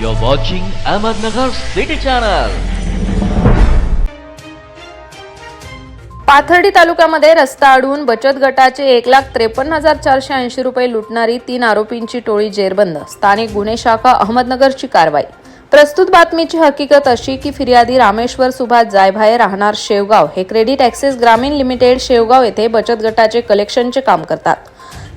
You're watching Ahmednagar City Channel. Pathardi तालुक्यामध्ये रस्ता अडवून बचत गटाचे एक लाख त्रेपन्न हजार चारशे ऐंशी रुपये लुटणारी तीन आरोपींची टोळी जेरबंद. स्थानिक गुन्हे शाखा अहमदनगरची कारवाई. प्रस्तुत बातमीची हकीकत अशी की फिर्यादी रामेश्वर सुभाष जायभाये राहणार शेवगाव. हे credit access Grameen limited Shevgaon येथे बचत गटाचे कलेक्शनचे काम करतात.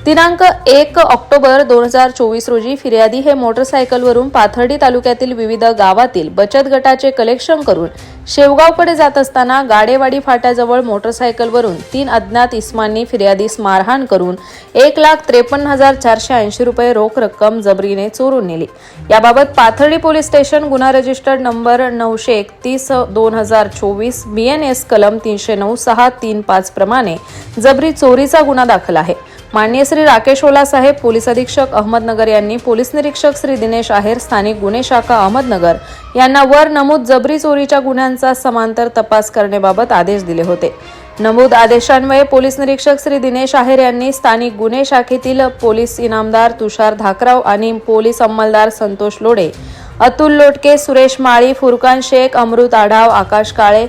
दिनांक एक ऑक्टोबर दोन हजार चोवीस रोजी फिर्यादी हे मोटरसायकलवरून पाथर्डी तालुक्यातील विविध गावातील बचत गटाचे कलेक्शन करून शेवगावकडे जात असताना गाडेवाडी फाट्याजवळ मोटरसायकलवरून तीन अज्ञात इस्मांनी फिर्यादीस मारहाण करून एक लाख त्रेपन्न हजार चारशे ऐंशी रुपये रोख रक्कम जबरीने चोरून नेली. याबाबत पाथर्डी पोलीस स्टेशन गुन्हा रजिस्टर्ड नंबर नऊशे एकतीस दोन हजार चोवीस बी एन एस कलम तीनशे नऊ सहा तीन पाच प्रमाणे जबरी चोरीचा गुन्हा दाखल आहे. माननीय श्री राकेश ओला साहेब पोलीस अधीक्षक अहमदनगर यांनी पोलीस निरीक्षक श्री दिनेश आहेर स्थानिक गुन्हे शाखा अहमदनगर यांना वर नमूद जबरी चोरीच्या गुन्ह्यांचा समांतर तपास करण्याबाबत आदेश दिले होते. नमूद आदेशान्वये पोलीस निरीक्षक श्री दिनेश आहेर यांनी स्थानिक गुन्हे शाखेतील पोलीस इनामदार तुषार धाकराव आणि पोलीस अंमलदार संतोष लोडे अतुल लोटके सुरेश माळी फुरकान शेख अमृत आढाव आकाश काळे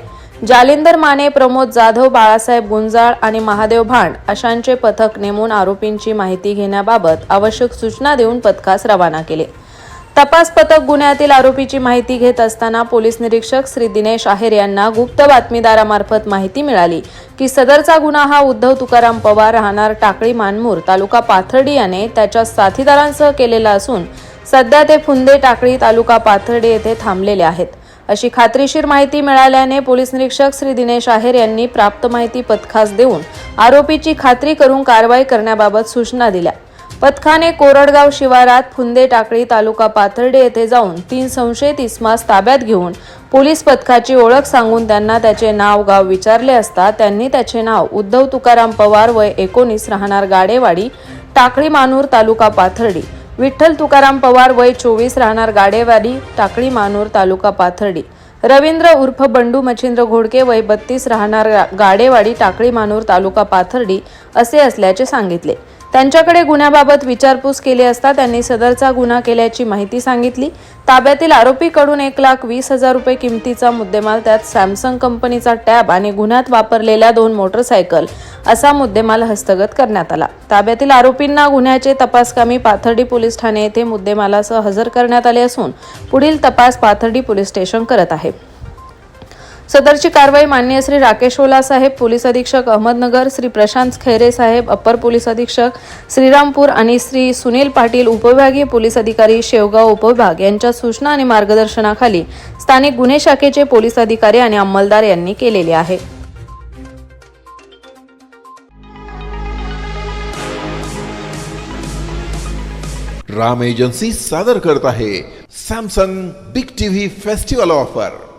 जालिंदर माने प्रमोद जाधव बाळासाहेब गुंजाळ आणि महादेव भांड अशांचे पथक नेमून आरोपींची माहिती घेण्याबाबत आवश्यक सूचना देऊन पथकास रवाना केले. तपास पथक गुन्ह्यातील आरोपीची माहिती घेत असताना पोलीस निरीक्षक श्री दिनेश आहेर यांना गुप्त बातमीदारामार्फत माहिती मिळाली की सदरचा गुन्हा हा उद्धव तुकाराम पवार राहणार टाकळी मानमूर तालुका पाथर्डी याने त्याच्या साथीदारांसह केलेला असून सध्या ते फुंदे टाकळी तालुका पाथर्डी येथे थांबलेले आहेत. अशी खात्रीशीर माहिती मिळाल्याने पोलीस निरीक्षक श्री दिनेश आहेर यांनी प्राप्त माहिती पथकास देऊन आरोपीची खात्री करून कारवाई करण्याबाबत सूचना दिल्या. पथकाने कोरडगाव शिवारात फुंदे टाकळी तालुका पाथर्डे येथे जाऊन तीन संशयित इस्मास ताब्यात घेऊन पोलीस पथकाची ओळख सांगून त्यांना त्याचे नाव गाव विचारले असता त्यांनी त्याचे नाव उद्धव तुकाराम पवार वय एकोणीस राहणार गाडेवाडी टाकळी मानूर तालुका पाथर्डी. विठ्ठल तुकाराम पवार वय चोवीस राहणार गाडेवाडी टाकळी मानूर तालुका पाथर्डी. रवींद्र उर्फ बंडू मच्छिंद्र घोडके वय बत्तीस राहणार गाडेवाडी टाकळी मानूर तालुका पाथर्डी असे असल्याचे सांगितले. त्यांच्याकडे गुन्ह्याबाबत विचारपूस केली असता त्यांनी सदरचा गुन्हा केल्याची माहिती सांगितली. ताब्यातील आरोपीकडून एक लाख वीस हजार रुपये किमतीचा मुद्देमाल त्यात सॅमसंग कंपनीचा टॅब आणि गुन्ह्यात वापरलेल्या दोन मोटरसायकल असा मुद्देमाल हस्तगत करण्यात आला. ताब्यातील आरोपींना गुन्ह्याचे तपासकामी पाथर्डी पोलीस ठाणे येथे मुद्देमालासह हजर करण्यात आले असून पुढील तपास पाथर्डी पोलीस स्टेशन करत आहे. सदरची कारवाई माननीय श्री राकेश ओला साहेब पोलीस अधीक्षक अहमदनगर श्री प्रशांत खैरे साहेब अप्पर पोलीस अधीक्षक श्रीरामपूर आणि श्री सुनील पाटील उपविभागीय पोलीस अधिकारी शेवगाव उपविभाग यांच्या सूचना आणि मार्गदर्शनाखाली स्थानिक गुन्हे शाखेचे पोलीस अधिकारी आणि अंमलदार यांनी केलेले आहे. राम एजन्सी सादर करत आहे Samsung big TV festival offer.